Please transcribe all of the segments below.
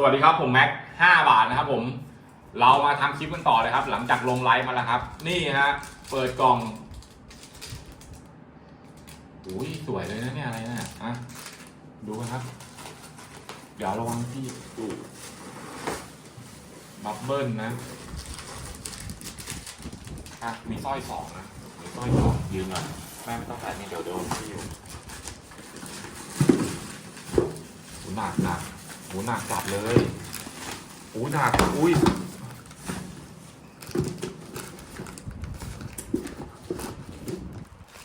สวัสดีครับผมแม็ก5บาทนะครับผม เรามาทำคลิปกันต่อเลยครับ หลังจากลงไลฟ์มาแล้วครับ นี่ฮะเปิดกล่องอุ้ยสวยเลยนะเนี่ยอะไรเนี่ยอะดูกันครับ เดี๋ยวระวังที่ดูบับเบิ้ลนะอะมีสร้อยสองนะมีสร้อยสองยืนก่อนแม่ไม่ต้องใส่นี่เดี๋ยวโดนที่อยู่หนักหนัก หูหนักจัดเลยหูหนักอุ้ย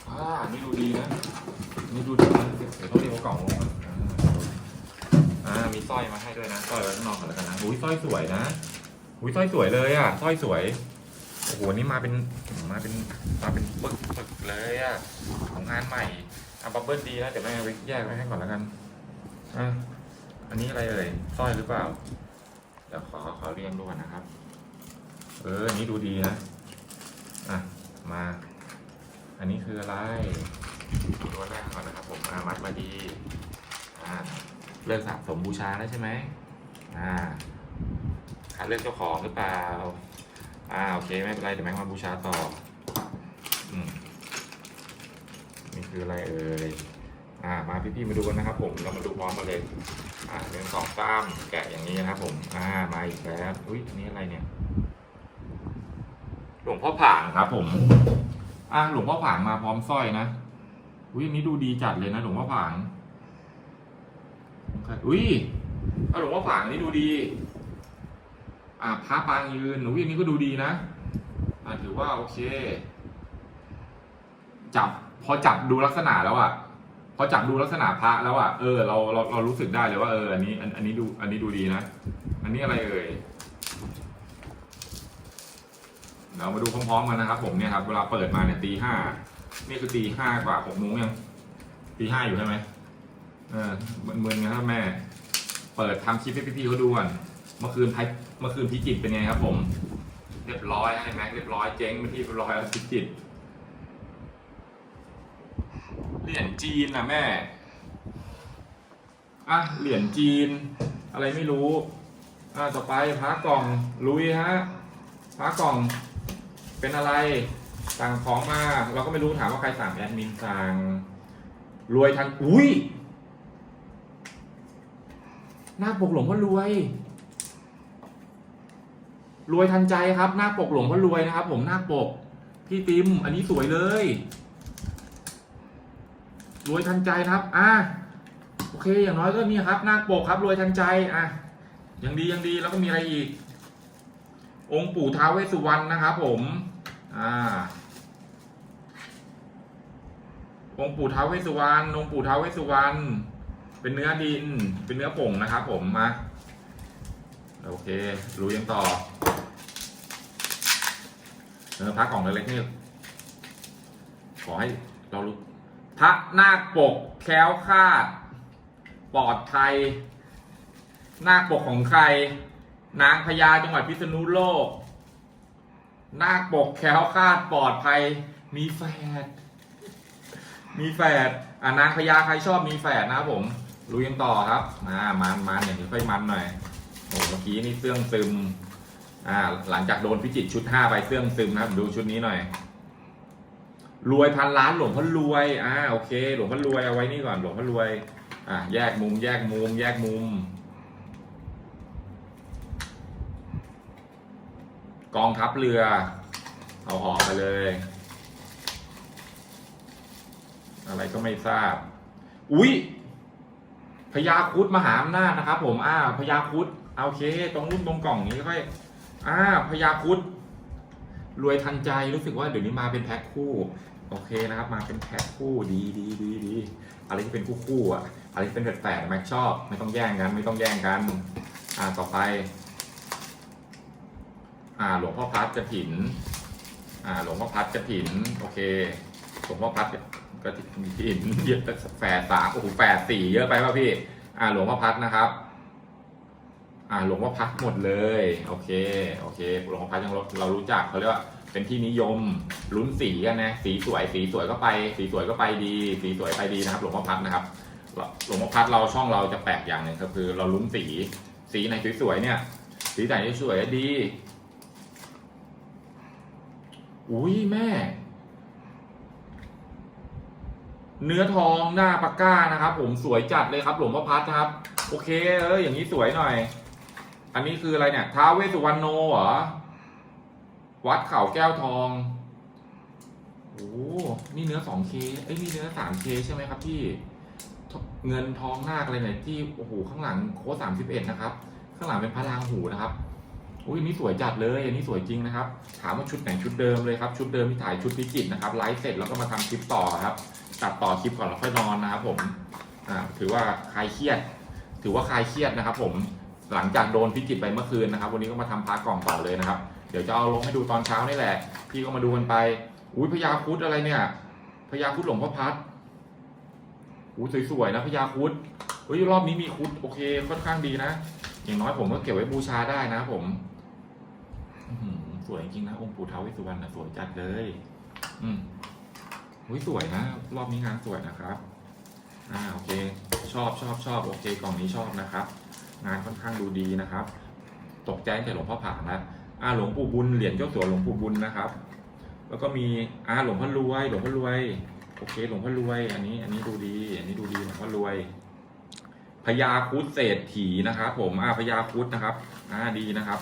อ่านี่ดูดีนะนี่ดูดีนะเดี๋ยวต้องเรียกว่ากล่องลงก่อนอ่ามีสร้อยมาให้ด้วยนะสร้อยไว้ข้างนอกก่อนแล้วกันนะอุ้ยสร้อยสวยนะอุ้ยสร้อยสวยเลยอะสร้อยสวยโอ้โหนี่มาเป็นมาเป็นมาเป็นปึกปึกเลยอะของงานใหม่อะบับเบิ้ลดีนะเดี๋ยวแม่ไปแยกไว้ให้ก่อนแล้วกันอะ อันนี้อะไรเอ่ยสร้อยหรือเปล่า เดี๋ยวขอขอเรียงดูก่อนนะครับ เอออันนี้ดูดีนะ อะ มา อันนี้คืออะไรตัวแรกก่อนนะครับ ผมอามัดมาดี อ่า เลือกสะสมบูชาแล้วใช่ไหมอ่าหาดเลือกเจ้าของหรือเปล่า อ่า โอเค ไม่เป็นไร เดี๋ยวแม่งมาบูชาต่อ อืมนี่คืออะไรเอ่ย อ่ามาพี่ๆมาดูกันนะครับ ผมเรามาดูพร้อมกันเลย อ่าเรื่องสองซ้ำแกะอย่างนี้นะครับ ผม อ่ามาอีกแล้วอุ้ยนี่อะไรเนี่ย หลวงพ่อผางครับ ผม อะหลวงพ่อผางมาพร้อมสร้อยนะอุ้ยนี้ดูดีจัดเลยนะหลวงพ่อผางอุ้ยอะหลวงพ่อผางนี่ดูดี อะพระปางยืนอุ้ยอันนี้ก็ดูดีนะอะถือว่าโอเค จับพอจับดูลักษณะแล้วอะ พอจับดูลักษณะพระแล้วอะเออเราเราเรารู้สึกได้เลยว่าเอออันนี้อันอันนี้ดูอันนี้ดูดีนะ อันนี้อะไรเอ่ยเรามาดูพร้อมๆกันนะครับ ผมเนี่ยครับเวลาเปิดมาเนี่ยตีห้านี่คือตีห้ากว่าหกโมงยังตีห้าอยู่ใช่ไหมเออเมือนๆนะครับแม่ เปิดทำคลิปให้พี่ๆเขาดูก่อนเมื่อคืนไพเมื่อคืนพิจิตเป็นไงครับ ผม เรียบร้อยให้แม็กเรียบร้อยเจ๊งไปที่เรียบร้อยแล้วพิจิตร เหรียญจีนนะแม่ อะ เหรียญจีน อะไรไม่รู้ อะต่อไปพระกล่องลุยฮะพระกล่องเป็นอะไรสั่งของมา เราก็ไม่รู้ถามว่าใครสั่งแอดมินสั่งรวยทันอุ้ยหน้าปกหลวงพ่อรวย รวยทันใจครับ หน้าปกหลวงพ่อรวยนะครับ ผมหน้าปก พี่ติมอันนี้สวยเลย รวยทันใจนะครับอะโอเคอย่างน้อยก็นี่ครับหน้าปกครับรวยทันใจอะยังดียังดีแล้วก็มีอะไรอีก องค์ปู่ท้าวเวสสุวรรณนะครับผมอ่าองค์ปู่ท้าวเวสสุวรรณองค์ปู่ท้าวเวสสุวรรณเป็นเนื้อดิน เป็นเนื้อผงนะครับ ผมมาโอเครู้ยังต่อเออพระกล่องเล็กๆนี่ขอให้เรารู้ ระนาคปกแคล้วคาด ปลอดภัยนาคปกของใคร นางพญาจังหวัดพิษณุโลก นาคปกแคล้วคาดปลอดภัย มีแฝดมีแฝดอ่านางพญาใครชอบมีแฝดนะครับผมรู้ยังต่อครับ มามันมันอย่างนี้ค่อยมันหน่อยโอ้เมื่อกี้นี่เสื่องซึม อ่า หลังจากโดนพิจิตชุดห้าไปเสื่องซึมนะครับ ดูชุดนี้หน่อย รวยพันล้านหลวงพ่อรวยอ่าโอเค หลวงพ่อรวยเอาไว้นี่ก่อนหลวงพ่อรวยอ่าแยกมุม แยกมุม แยกมุม กองทัพเรือ เอาออกไปเลย อะไรก็ไม่ทราบ อุ๊ยพญาคุดมหาอำนาจนะครับ ผมอ่าพญาคุดโอเค ตรงรุ่นตรงกล่องนี้ค่อยอ่าพญาคุดรวยทันใจรู้สึกว่าเดี๋ยวนี้มาเป็นแพ็คคู่ โอเคนะครับ มาเป็นแพ็คคู่ดีดีดีดีอะไรที่เป็นคู่คู่อะอะไรที่เป็นแฝดๆแม็กชอบ ไม่ต้องแย่งกัน ไม่ต้องแย่งกัน อ่าต่อไป อ่าหลวงพ่อพัดกระถิน อ่าหลวงพ่อพัดกระถิน โอเค หลวงพ่อพัดกระถินเยอะแฝดสามโอ้โหแฝดสี่เยอะไปป่ะพี่ อ่าหลวงพ่อพัดนะครับ อ่าหลวงพ่อพัดหมดเลย โอเค โอเค หลวงพ่อพัดยังราเรารู้จักเขาเรียกว่า เป็นที่นิยมลุ้นสีกันนะสีสวยสีสวยก็ไป สีสวยก็ไปดี สีสวยไปดีนะครับ หลวงพ่อพัดนะครับหลวงพ่อพัดเราช่องเราจะแปลกอย่างหนึ่งก็คือ เราลุ้นสี สีไหนสวยๆเนี่ย สีไหนสวยๆดี อุ้ยแม่ เนื้อทองหน้าปากก้านะครับ ผมสวยจัดเลยครับ หลวงพ่อพัดครับ โอเคเอออย่างนี้สวยหน่อย อันนี้คืออะไรเนี่ยท้าเวสสุวรรณโนเหรอ วัดเขาแก้วทองโอ้นี่เนื้อ 2K เอ้ยนี่เนื้อ 3K ใช่ไหมครับพี่ เงินทองนาคอะไรเนี่ยที่โอ้โหข้างหลังโค้ด31นะครับ ข้างหลังเป็นพระรางหูนะครับอุ้ยนนี้สวยจัดเลยอันนี้สวยจริงนะครับ ถามว่าชุดไหนชุดเดิมเลยครับ ชุดเดิมที่ถ่ายชุดพิจิตนะครับไลฟ์เสร็จแล้วก็มาทำคลิปต่อครับ ตัดต่อคลิปก่อนแล้วค่อยนอนนะครับผมอ่าถือว่าคลายเครียด ถือว่าคลายเครียดนะครับ ผมหลังจากโดนพิจิตไปเมื่อคืนนะครับ วันนี้ก็มาทำพาร์ทกล่องต่อเลยนะครับ เดี๋ยวจะเอาลงให้ดูตอนเช้านี่แหละ พี่ก็มาดูกันไป อุ้ยพญาคุดอะไรเนี่ยพญาคุดหลวงพ่อพัดอุ้ยสวยๆนะพญาคุดเฮ้ยรอบนี้มีคุดโอเคค่อนข้างดีนะ อย่างน้อยผมก็เก็บไว้บูชาได้นะผมอื้อหือสวยจริงนะองค์ปู่เทาวเวสสุวรรณนะสวยจัดเลย อืมอุ้ยสวยนะรอบนี้งานสวยนะครับ อ่าโอเค ชอบชอบชอบโอเคกล่องนี้ชอบนะครับ งานค่อนข้างดูดีนะครับ ตกใจแต่หลวงพ่อผ่านะ อาหลวงปู่บุญเหรียญเจ้าสัวหลวงปู่บุญนะครับ แล้วก็มีอาหลวงพ่อรวยหลวงพ่อรวยโอเคหลวงพ่อรวย อันนี้ อันนี้ดูดี อันนี้ดูดีหลวงพ่อรวยพญาคุดเศรษฐีนะครับ ผมอาพญาคุดนะครับอ่าดีนะครับ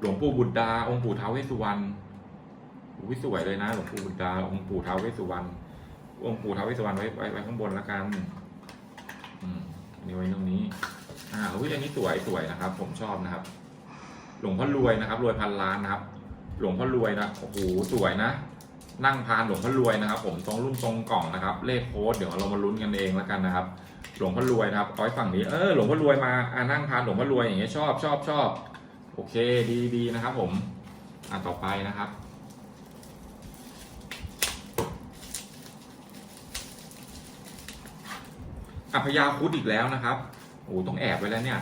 หลวงปู่บุตรดา องค์ปู่ท้าวเวสสุวรรณอุ้ยสวยเลยนะหลวงปู่บุตรดา องค์ปู่ท้าวเวสสุวรรณองค์ปู่ท้าวเวสสุวรรณไว้ไว้ไว้ข้างบนแล้วกัน อืมอันนี้ไว้ตรงนี้ อ่าอุ้ยอันนี้สวยสวยนะครับ ผมชอบนะครับ หลวงพ่อรวยนะครับ รวยพันล้านนะครับ หลวงพ่อรวยนะโอ้โหสวยนะ นั่งพานหลวงพ่อรวยนะครับ ผมตรงรุ่นตรงกล่องนะครับ เลขโค้ดเดี๋ยวเรามาลุ้นกันเองแล้วกันนะครับ หลวงพ่อรวยนะครับเอาไว้ฝั่งนี้เออหลวงพ่อรวยมาอ่านั่งพานหลวงพ่อรวยอย่างเงี้ยชอบชอบชอบโอเคดีดีนะครับ ผมอ่าต่อไปนะครับอพยาคุดอีกแล้วนะครับ โอ้ต้องแอบไว้แล้วเนี่ย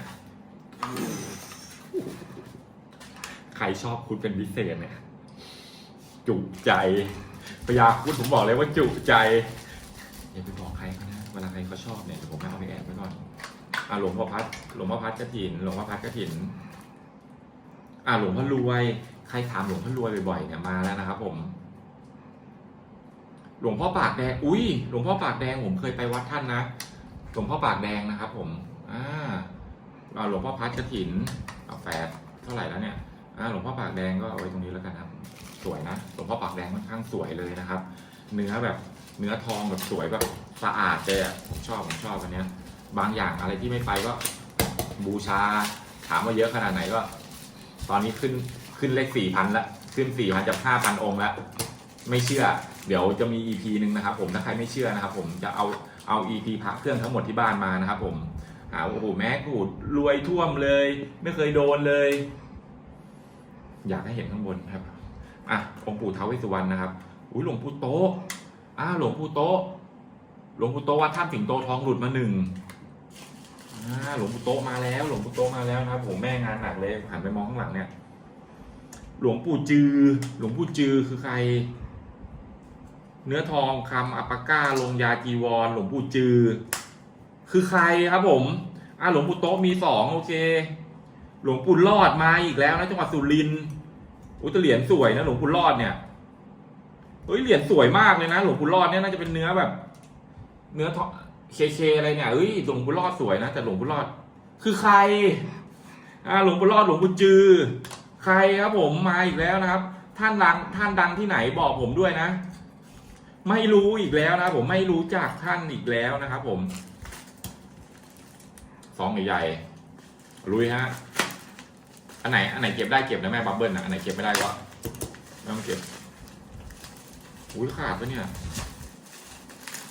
ใครชอบครุดเป็นพิเศษเนี่ย จุใจพยาครุดผมบอกเลยว่าจุใจ อย่าไปบอกใครเขานะ เวลาใครเขาชอบเนี่ยเดี๋ยวผมเอาไปแอบไว้ก่อนอ่าหลวงพ่อพัด หลวงพ่อพัดกระถิน หลวงพ่อพัดกระถิน อ่าหลวงพ่อรวย ใครถามหลวงพ่อรวยบ่อยๆเนี่ยมาแล้วนะครับ ผม หลวงพ่อปากแดง อุ้ยหลวงพ่อปากแดงผมเคยไปวัดท่านนะ หลวงพ่อปากแดงนะครับ ผม อ่าหลวงพ่อพัดกระถินเอาแฝดเท่าไหร่แล้วเนี่ยอ่าหลวงพ่อปากแดงก็เอาไว้ตรงนี้แล้วกันครับ สวยนะหลวงพ่อปากแดงค่อนข้างสวยเลยนะครับ เนื้อแบบเนื้อทองแบบสวยแบบสะอาดเลยอะผมชอบผมชอบอันเนี้ย บางอย่างอะไรที่ไม่ไปก็บูชาถามว่าเยอะขนาดไหนก็ ตอนนี้ขึ้นขึ้นเลขสี่พันละขึ้นสี่พันจะห้าพันองค์แล้วไม่เชื่อ เดี๋ยวจะมี EP หนึ่งนะครับ ผมถ้าใครไม่เชื่อนะครับ ผมจะเอาเอา EP พระเครื่องทั้งหมดที่บ้านมานะครับ ผม หาวโอ้โหแม่กูรวยท่วมเลย ไม่เคยโดนเลย อยากให้เห็นข้างบนครับอะองค์ปู่เท้าวเวสุวรรณนะครับอุ้ยหลวงปู่โตอ่าหลวงปู่โตหลวงปู่โตวัดถ้ำสิงโตทองหลุดมาหนึ่งอ่าหลวงปู่โตมาแล้ว หลวงปู่โตมาแล้วนะครับผมแม่งานหนักเลยหันไปมองข้างหลังเนี่ย หลวงปู่จือ หลวงปู่จือคือใคร เนื้อทองคำอัปปาก้าลงยาจีวร หลวงปู่จือ คือใครครับผมอ่าหลวงปู่โตะมีสองโอเค หลวงปู่รอดมาอีกแล้วนะจังหวัดสุรินทร์อุ้ยแต่เหรียญสวยนะหลวงปู่รอดเนี่ยเฮ้ยเหรียญสวยมากเลยนะ หลวงปู่รอดเนี่ยน่าจะเป็นเนื้อแบบ เนื้อทองเคเคอะไรเนี่ยเฮ้ยหลวงปู่รอดสวยนะแต่หลวงปู่รอด คือใครอ่าหลวงปู่รอดหลวงปู่จือ ใครครับผมมาอีกแล้วนะครับ ท่านดังท่านดังที่ไหนบอกผมด้วยนะ ไม่รู้อีกแล้วนะผมไม่รู้จักท่านอีกแล้วนะครับผม องใหญ่ๆลุยฮะอันไหนอันไหนเก็บได้เก็บนะแม่บับเบิ้ลนะอันไหนเก็บไม่ได้ก็ไม่ต้องเก็บอุ้ยขาดปะเนี่ย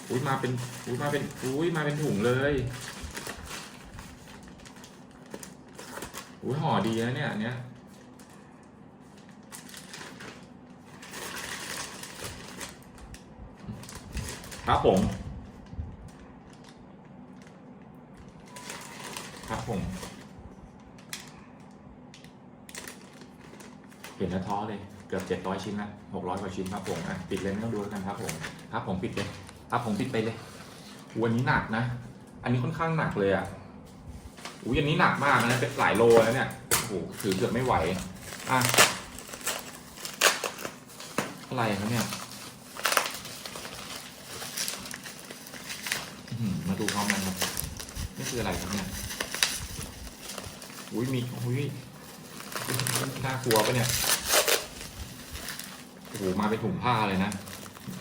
อุ้ยมาเป็นอุ้ยมาเป็นอุ้ยมาเป็นถุงเลยอุ้ยห่อดีนะเนี่ยอันเนี้ยครับผม ครับผม เห็นแล้วท้อเลยเกือบเจ็ดร้อยชิ้นละหกร้อยกว่าชิ้นครับผมอะปิดเลยไม่ต้องดูแล้วกันครับผมครับผมปิดเลยครับผมปิดไปเลยวันนี้หนักนะ อันนี้ค่อนข้างหนักเลยอะอุ้ยอันนี้หนักมากนะเป็นหลายโลแล้วเนี่ยโอ้โหถือเกือบไม่ไหวอะอะไรครับเนี่ยมาดูพร้อมกันครับนี่คืออะไรครับเนี่ย อุ้ยมีอุ้ยน่ากลัวปะเนี่ยโอ้โหมาเป็นถุงผ้าเลยนะ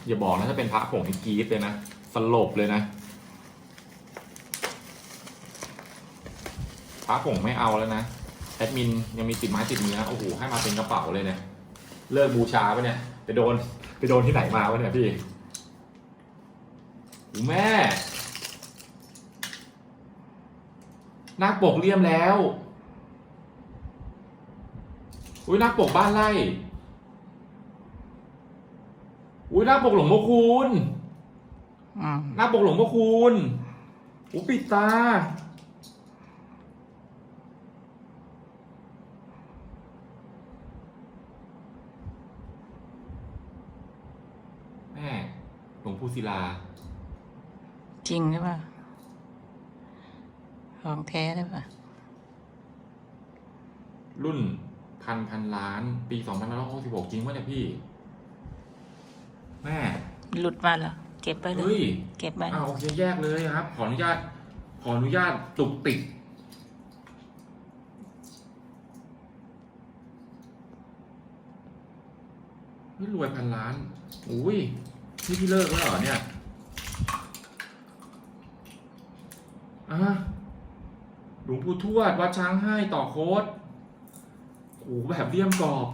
อย่าบอกนะถ้าเป็นพระผงนี่กรีดเลยนะสลบเลยนะพระผงไม่เอาแล้วนะแอดมินยังมีติดไม้ติดมือนะโอ้โหให้มาเป็นกระเป๋าเลยเนี่ยเลิกบูชาปะเนี่ยไปโดนไปโดนที่ไหนมาวะเนี่ยพี่โอ้แม่นาคปกเลี่ยมแล้ว อุ้ยนาคปกบ้านไร่อุ้ยนาคปกหลวงพ่อคูณอืมนาคปกหลวงพ่อคูณอุ้ปิดตา แม่หลวงปู่ศิลา จริงหรือเปล่าของแท้หรือเปล่ารุ่น พันพันล้าน ปีสองพันร้อยหกสิบหกจริงวะเนี่ยพี่ แม่หลุดมาแล้วเก็บไปเลเฮ้ยยเก็บไปอ้าวโอเคแยกเลยครับ ขออนุญาต ขออนุญาตตุกติกนี่รวยพันล้านอุ้ยนี่พี่เลิกแล้วเหรอเนี่ยอะหลวงปู่ทวดวัดช้างให้ต่อโค้ด โอ้แบบเลี่ยมกรอบ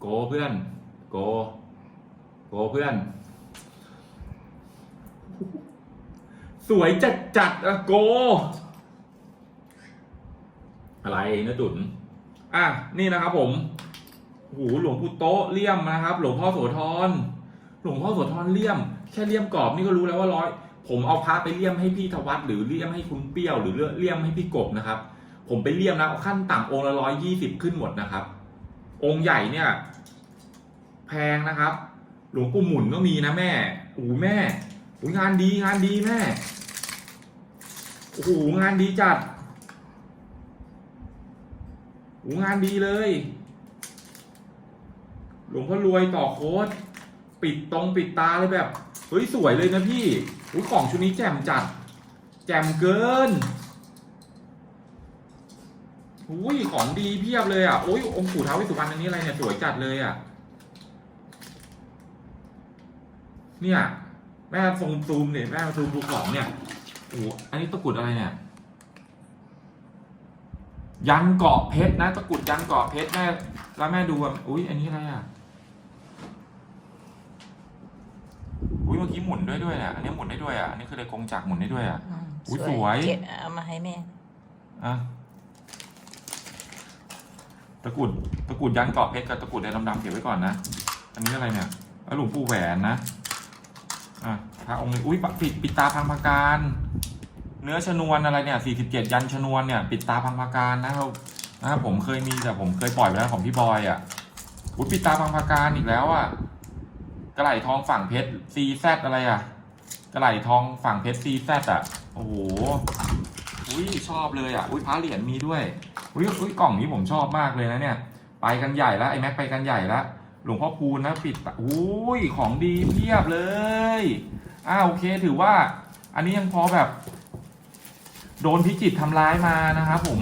โกเพื่อน โก โกเพื่อน สวยจัดจัดอะโก อะไรนะตุนอะ นี่นะครับผมโอ้โหลวงปู่โตะเลี่ยมนะครับ หลวงพ่อโสธรหลวงพ่อโสธรเลี่ยม แค่เลี่ยมกรอบนี่ก็รู้แล้วว่าร้อย ผมเอาพระไปเลี่ยมให้พี่ธวัฒหรือเลี่ยมให้คุณเปี้ยวหรือเลี่ยมให้พี่กบนะครับ ผมไปเลี่ยมนะเอาขั้นต่ำองค์ละร้อยยี่สิบขึ้นหมดนะครับ องค์ใหญ่เนี่ย แพงนะครับ หลวงปู่หมุนก็มีนะแม่โอ้แม่โอ้งานดีงานดีแม่โอ้โหงานดีจัดโอ้งานดีเลย หลวงพ่อรวยต่อโค้ดปิดตรงปิดตาเลยแบบเฮ้ยสวยเลยนะพี่อุ้ยของชุดนี้แจ่มจัด แจ่มเกิน อุ้ยของดีเพียบเลยอะโอ้ยองค์ปู่ท้าวเวสสุวรรณอันนี้อะไรเนี่ยสวยจัดเลยอะ เนี่ย แม่ซูมซูมเนี่ยแม่มาซูมดูของเนี่ยโอ้โหอันนี้ตะกรุดอะไรเนี่ย ยันเกาะเพชรนะตะกรุดยันเกาะเพชรแม่แล้วแม่ดูอะอุ้ยอันนี้อะไรอะอุ้ยเมื่อกี้หมุนด้วยด้วยอะอันนี้หมุนได้ด้วยอะอันนี้คือเลยกงจักรหมุนได้ด้วยอะอืมอุ๊ยสวยเก็บเอามาให้แม่อะ ตะกรุดตะกรุดยันเกาะเพชรกับตะกรุดแดงดำๆเก็บไว้ก่อนนะ อันนี้อะไรเนี่ยแล้วหลวงปู่แหวนนะอะพระองค์นี้อุ้ยปิดปิดตาพังพาการ เนื้อชนวนอะไรเนี่ย47ยันชนวนเนี่ย ปิดตาพังพาการนะครับนะครับผมเคยมีแต่ผมเคยปล่อยไปแล้วของพี่บอยอะอุ้ยปิดตาพังพาการอีกแล้วอะกระไหลทองฝั่งเพชรซีแซดอะไรอะกระไหลทองฝั่งเพชรซีแซดอะโอ้โห อุ้ยชอบเลยอะอุ้ยพระเหรียญมีด้วยอุ้ยอุ้ยกล่องนี้ผมชอบมากเลยนะเนี่ย ไปกันใหญ่แล้วไอ้แม็กไปกันใหญ่แล้วหลวงพ่อคูณนะปิดอุ้ยของดีเพียบเลยอ่าโอเคถือว่า อันนี้ยังพอแบบ โดนพิจิตทำร้ายมานะครับผม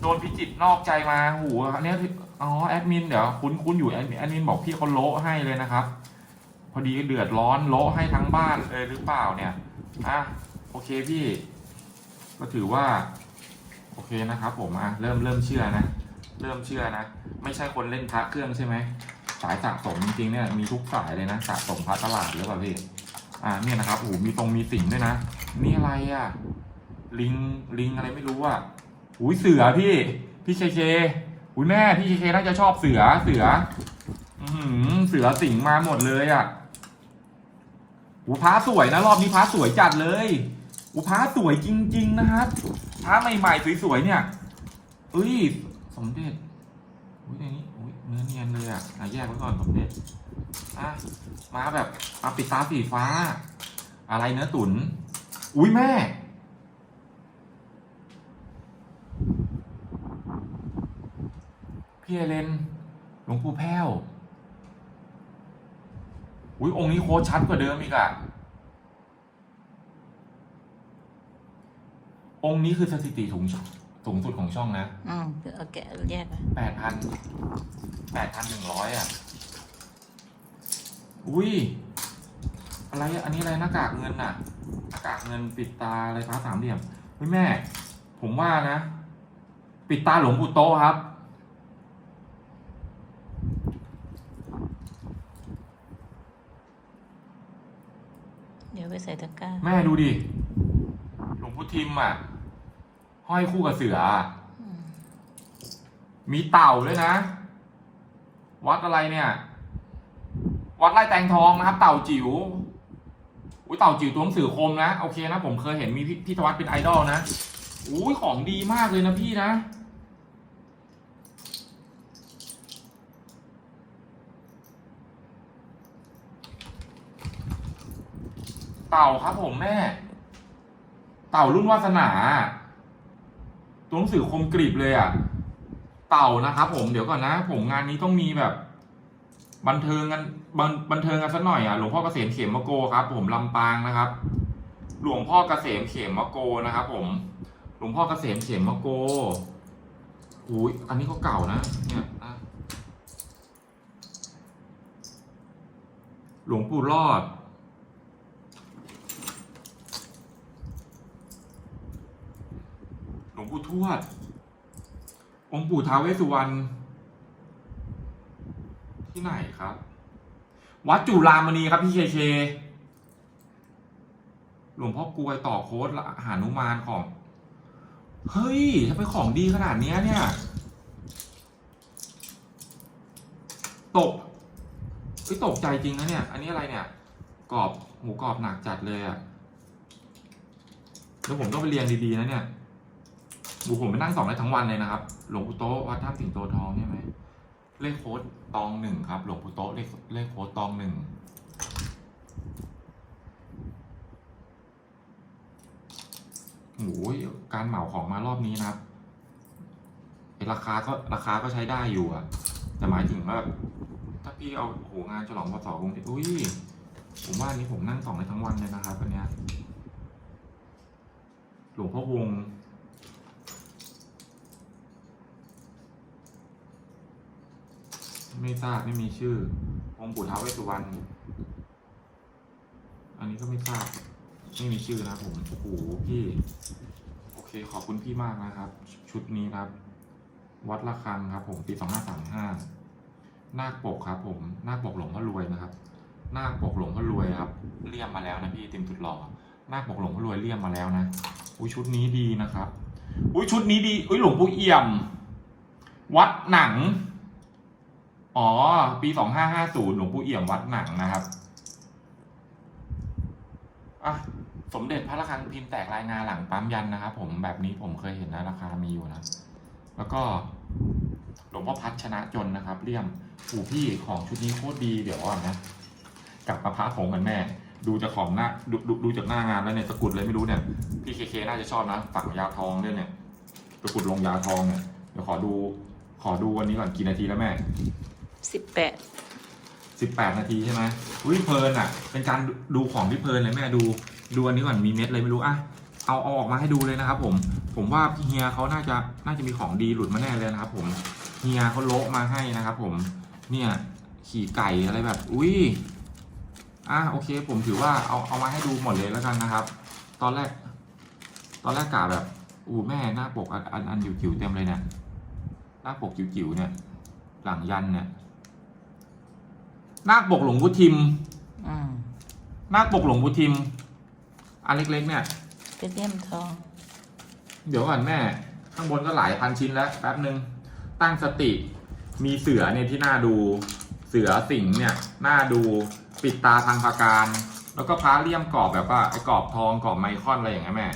โดนพิจิตนอกใจมาหูอันเนี้ยอ๋อแอดมินเดี๋ยวคุ้นคุ้นอยู่แอดมินแอดมินบอกพี่เขาโละให้เลยนะครับ พอดีเดือดร้อนโละให้ทั้งบ้านเลยหรือเปล่าเนี่ยอะโอเคพี่ ก็ถือว่า โอเคนะครับผมอะเริ่มเริ่มเชื่อนะ เริ่มเชื่อนะ ไม่ใช่คนเล่นพระเครื่องใช่ไหมสายสะสมจริงๆเนี่ยมีทุกสายเลยนะสะสมพระตลาดหรือเปล่าพี่อ่าเนี่ยนะครับโอ้โหมีตรงมีสิ่งด้วยนะนี่อะไรอะลิงลิงอะไรไม่รู้อะอุ้ยเสือพี่พี่เคเคอุ้ยแม่พี่เคเคน่าจะชอบเสือเสือ อือเสือสิงมาหมดเลยอะอูพระสวยนะรอบนี้พระสวยจัดเลย อุพาสวยจริง ๆ นะฮะพระใหม่ๆสวยๆเนี่ยเอ้ยสมเด็จอุ้ยอย่างนี้อุ้ยเนื้อเนียนเลยอะแยกไว้ก่อนสมเด็จอะมาแบบมาปิดตาสีฟ้า อะไรเนื้อตุ๋นอุ้ยแม่ พี่เอเลนหลวงปู่แพ้วอุ้ยองค์นี้โคชัดกว่าเดิมอีกอะ องค์นี้คือสถิติสูงสูงสุดของช่องนะอืมเดี๋ยวเอาแกะแยกไปแปดพันแปดพันหนึ่งร้อยอะ อุ้ย อะไรอะอันนี้อะไรหน้ากากเงินน่ะหน้ากากเงินปิดตาอะไรฟ้าสามเหลี่ยมเฮ้ยแม่ ผมว่านะ ปิดตาหลวงปู่โตะครับ เดี๋ยวไปใส่ตะกร้า แม่ดูดิ หลวงปู่ทิมอะ ห้อยคู่กับเสือ มีเต่าด้วยนะ วัดอะไรเนี่ย วัดไร่แตงทองนะครับ เต่าจิ๋วอุ้ยเต่าจิ๋วตัวหนังสือคมนะ โอเคนะ ผมเคยเห็นมีพี่พี่ธวัฒน์เป็นไอดอลนะอุ้ยของดีมากเลยนะพี่นะ เต่าครับผมแม่ เต่ารุ่นวาสนา ตัวหนังสือคมกริบเลยอะ เต่านะครับผมเดี๋ยวก่อนนะ ผมงานนี้ต้องมีแบบ บันเทิงกันบันบันเทิงกันสักหน่อยอะหลวงพ่อเกษมเขมมะโกครับ ผมลำปางนะครับ หลวงพ่อเกษมเขมมะโกนะครับ ผม หลวงพ่อเกษมเขมมะโกอุ้ยอันนี้ก็เก่านะเนี่ยหลวงปู่รอด หลวง ปู่ทวด องค์ปู่ท้าวเวสสุวรรณที่ไหนครับ วัดจุฬามณีครับพี่เคเคหลวงพ่อกลวยต่อโค้ดละหานุมานของ เฮ้ยทำไมของดีขนาดนี้เนี่ย ตกเฮ้ตกใจจริงนะเนี่ย อันนี้อะไรเนี่ย กรอบหมูกรอบหนักจัดเลยอะแล้วผมต้องไปเรียนดี ๆ นะเนี่ย บูผมไปนั่งสองได้ทั้งวันเลยนะครับ หลวงปู่โตวัดถ้ำสิงโตทองใช่ไหมเลขโค้ดตองหนึ่งครับ หลวงปู่โตเลขเลขโค้ดตองหนึ่งโอ้ยการเหมาของมารอบนี้นะครับราคาก็ราคาก็ใช้ได้อยู่อะแต่หมายถึงว่าถ้าพี่เอาโหงานฉลองพศกรุงเทพอุ้ยผมว่านี้ผมนั่งสองได้ทั้งวันเลยนะครับอันเนี้ยหลวงพ่อวง ไม่ทราบไม่มีชื่อ องค์ปู่ท้าวเวสสุวรรณอันนี้ก็ไม่ทราบ ไม่มีชื่อนะผมโอ้โหพี่ โอเค ขอบคุณพี่มากนะครับ ชุดนี้ครับ วัดระฆังครับ ผมปีสองห้าสามห้านาคปกครับ ผมนาคปกหลวงพ่อรวยนะครับนาคปกหลวงพ่อรวยครับเลี่ยมมาแล้วนะพี่เต็มจุดหล่อนาคปกหลวงพ่อรวยเลี่ยมมาแล้วนะอุ้ยชุดนี้ดีนะครับอุ้ยชุดนี้ดีอุ้ยหลวงปู่เอี่ยม วัดหนัง อ๋อ ปีสองห้าห้าศูนย์หลวงปู่เอี่ยมวัดหนังนะครับอะสมเด็จพระระฆังพิมพ์แตกลายงานหลังปั๊มยันนะครับผมแบบนี้ผมเคยเห็นนะราคามีอยู่นะแล้วก็หลวงพ่อพัฒชนะจนนะครับเลี่ยมปู่พี่ของชุดนี้โคตรดีเดี๋ยวก่อนนะกลับมาพระผงกันแม่ ดูจากของหน้าดูดูดูจากหน้างานแล้วเนี่ยตะกรุดเลยไม่รู้เนี่ยพี่เคเคน่าจะชอบนะฝั่งยาทองด้วยเนี่ยตะกรุดลงยาทองเนี่ยเดี๋ยวขอดูขอดูวันนี้ก่อนกี่นาทีแล้วแม่ สิบแปดสิบแปดนาทีใช่ไหมอุ้ยเพลินอะ เป็นการดูของที่เพลินเลยแม่ดูดูอันนี้ก่อนมีเม็ดอะไรไม่รู้อะเอาเอาออกมาให้ดูเลยนะครับ ผม ผมว่าเฮียเขาน่าจะน่าจะมีของดีหลุดมาแน่เลยนะครับ ผมเฮียเขาโละมาให้นะครับ ผม เนี่ยขี่ไก่อะไรแบบ อุ้ยอะโอเค ผมถือว่าเอาเอามาให้ดูหมดเลยแล้วกันนะครับ ตอนแรก ตอนแรกกะแบบอู้แม่หน้าปกอันอันอันจิ๋วๆเต็มเลยเนี่ยหน้าปกจิ๋วๆเนี่ย หลังยันเนี่ย นาคปกหลวงพุทิมอืมนาคปกหลวงพุทิม อันเล็กๆ เนี่ย เป็นเลี่ยมทอง เดี๋ยวก่อนแม่ ข้างบนก็หลายพันชิ้นแล้วแป๊บหนึ่งตั้งสติ มีเสือเนี่ยที่น่าดู เสือสิงห์เนี่ยน่าดูปิดตาทางพาการ แล้วก็พระเลี่ยมกรอบแบบว่าไอ้กรอบทองกรอบไมคอนอะไรอย่างเงี้ยแม่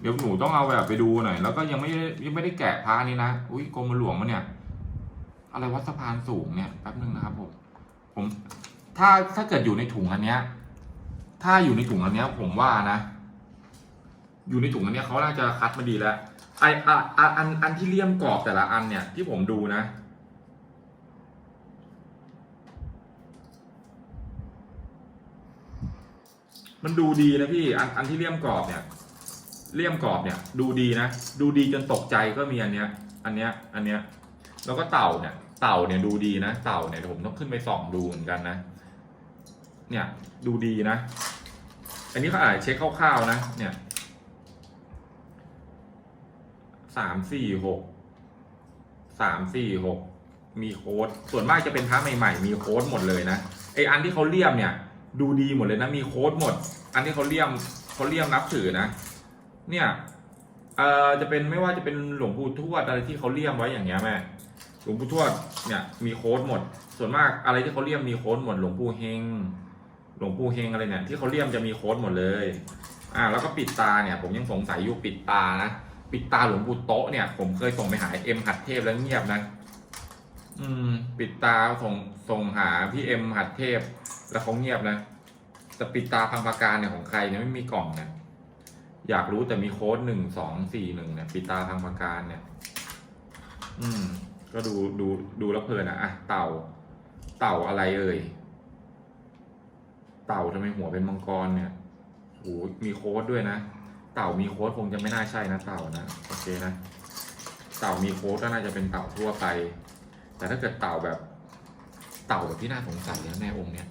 เดี๋ยวหนูต้องเอาแบบไปดูหน่อย แล้วก็ยังไม่ได้ยังไม่ได้แกะพระนี้นะ อุ้ยกรมหลวงมันเนี่ย อะไรวัดสะพานสูงเนี่ยแป๊บหนึ่งนะครับผมผมถ้าถ้าเกิดอยู่ในถุงอันเนี้ย ถ้าอยู่ในถุงอันเนี้ย ผมว่านะ อยู่ในถุงอันเนี้ยเขาน่าจะคัดมาดีแล้วไออะอะอันอันที่เลี่ยมกรอบแต่ละอันเนี่ย ที่ผมดูนะ มันดูดีนะพี่อันอันที่เลี่ยมกรอบเนี่ยเลี่ยมกรอบเนี่ย ดูดีนะ ดูดีจนตกใจก็มีอันเนี้ย อันเนี้ย อันเนี้ย แล้วก็เต่าเนี่ย เต่าเนี่ยดูดีนะ เต่าเนี่ยผมต้องขึ้นไปส่องดูเหมือนกันนะ เนี่ยดูดีนะ อันนี้เขาอาจจะเช็คคร่าวๆนะ เนี่ยสามสี่หกสามสี่หกมีโค้ด ส่วนมากจะเป็นพระใหม่ๆ มีโค้ดหมดเลยนะไออันที่เขาเลี่ยมเนี่ย ดูดีหมดเลยนะมีโค้ดหมด อันที่เขาเลี่ยมเขาเลี่ยมนับถือนะ เนี่ยเอ่อจะเป็นไม่ว่าจะเป็นหลวงปู่ทวดอะไรที่เขาเลี่ยมไว้อย่างเงี้ยแม่ หลวงปู่ทวดเนี่ยมีโค้ดหมด ส่วนมากอะไรที่เขาเลี่ยมมีโค้ดหมด หลวงปู่เฮง หลวงปู่เฮงอะไรเนี่ยที่เขาเลี่ยมจะมีโค้ดหมดเลย อ่าแล้วก็ปิดตาเนี่ย ผมยังสงสัยอยู่ปิดตานะ ปิดตาหลวงปู่โตะเนี่ย ผมเคยส่งไปหาเอ็มหัดเทพแล้วเงียบนะ อืม ปิดตาส่งส่งหาพี่เอ็มหัดเทพ แล้วเขาเงียบนะ แต่ปิดตาพังปาการเนี่ยของใครเนี่ยไม่มีกล่องเนี่ยอยากรู้แต่มีโค้ดหนึ่งสองสี่หนึ่งเนี่ยปิดตาพังปาการเนี่ย อืม ก็ดูดูดูแล้วเพลินอะอะเต่า เต่าอะไรเอ่ย เต่าทำไมหัวเป็นมังกรเนี่ยโหมีโค้ดด้วยนะ เต่ามีโค้ดคงจะไม่น่าใช่นะเต่านะโอเคนะ เต่ามีโค้ดก็น่าจะเป็นเต่าทั่วไป แต่ถ้าเกิดเต่าแบบ เต่าแบบที่น่าสงสัยนะแม่องค์เนี่ย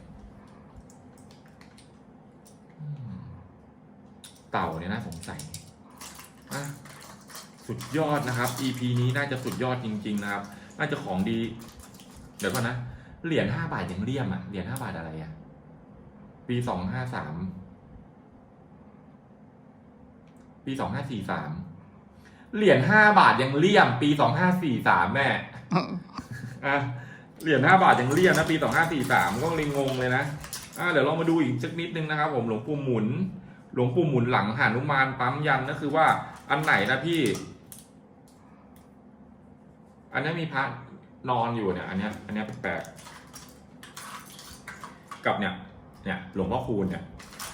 เต่าเนี่ยน่าสงสัยอะ สุดยอดนะครับ EP นี้น่าจะสุดยอดจริง ๆ นะครับ น่าจะของดี เดี๋ยวก่อนนะ เหรียญห้าบาทยังเลี่ยมอะเหรียญห้าบาทอะไรอะปีสองห้าสามปีสองห้าสี่สามเหรียญห้าบาทยังเลี่ยม ปีสองห้าสี่สามแม่อะเหรียญห้าบาทยังเลี่ยมนะปีสองห้าสี่สามก็เลยงงเลยนะอะเดี๋ยวเรามาดูอีกสักนิดนึงนะครับผมหลวงปู่หมุน หลวงปู่หมุนหลังหานุมานปั๊มยันก็คือว่าอันไหนนะพี่ อันนี้มีพระนอนอยู่เนี่ย อันนี้อันนี้แปลกกับเนี่ย เนี่ยหลวงพ่อคูณเนี่ย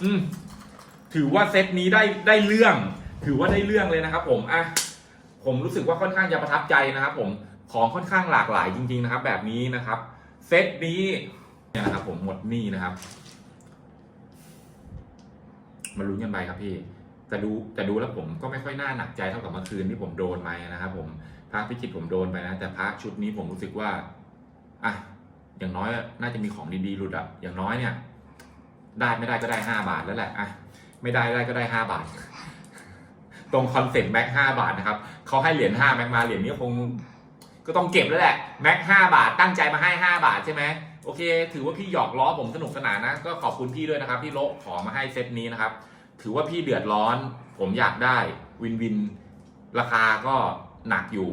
อืมถือว่าเซตนี้ได้ได้เรื่อง ถือว่าได้เรื่องเลยนะครับ ผมอะผมรู้สึกว่าค่อนข้างจะประทับใจนะครับ ผมของค่อนข้างหลากหลายจริง ๆ นะครับ แบบนี้นะครับ เซตนี้เนี่ยนะครับ ผมหมดนี้นะครับมาลุ้นกันไปครับพี่แต่ดูแต่ดูแล้วผมก็ไม่ค่อยน่าหนักใจเท่ากับเมื่อคืนที่ผมโดนไปนะครับ ผม พระพิจิตผมโดนไปนะ แต่พระชุดนี้ผมรู้สึกว่าอะอย่างน้อยน่าจะมีของดีๆหลุดอะอย่างน้อยเนี่ย ได้ไม่ได้ก็ได้ห้าบาทแล้วแหละอะไม่ได้ได้ก็ได้ห้าบาท ตรงคอนเซ็ปต์แม็กห้าบาทนะครับเขาให้เหรียญห้าแม็กมาเหรียญนี้คงก็ต้องเก็บแล้วแหละแม็กห้าบาทตั้งใจมาให้ห้าบาทใช่ไหมโอเค ถือว่าพี่หยอกล้อผมสนุกสนานนะ ก็ขอบคุณพี่ด้วยนะครับพี่โลขอมาให้เซตนี้นะครับ ถือว่าพี่เดือดร้อน ผมอยากได้วินวิน ราคาก็ หนักอยู่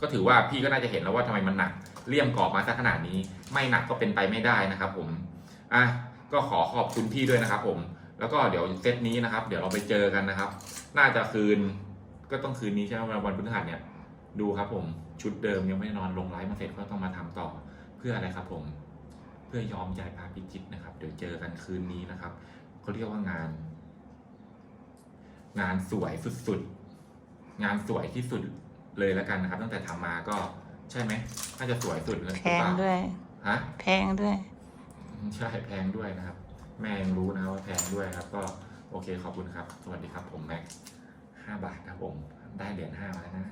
ก็ถือว่าพี่ก็น่าจะเห็นแล้วว่าทำไมมันหนักเลี่ยมกรอบมาสักขนาดนี้ ไม่หนักก็เป็นไปไม่ได้นะครับ ผมอะก็ขอขอบคุณพี่ด้วยนะครับ ผม แล้วก็เดี๋ยวเซตนี้นะครับ เดี๋ยวเราไปเจอกันนะครับ น่าจะคืนก็ต้องคืนนี้ใช่ไหมวันพฤหัสเนี่ยดูครับผมชุดเดิมยังไม่นอนลงไลฟ์มาเสร็จก็ต้องมาทำต่อเพื่ออะไรครับผม เพื่อยอมใจพาพิจิตรนะครับ เดี๋ยวเจอกันคืนนี้นะครับเขาเรียกว่างาน งานสวยสุดๆงานสวยที่สุด เลยแล้วกันนะครับ ตั้งแต่ทำมาก็ใช่ไหมน่าจะสวยสุดเลยแพงด้วย ฮะ แพงด้วย ใช่แพงด้วยนะครับ แม่ยังรู้นะครับว่าแพงด้วยครับ ก็โอเคขอบคุณครับ สวัสดีครับผมแม็กห้าบาทครับผม ได้เหรียญห้ามาแล้วนะ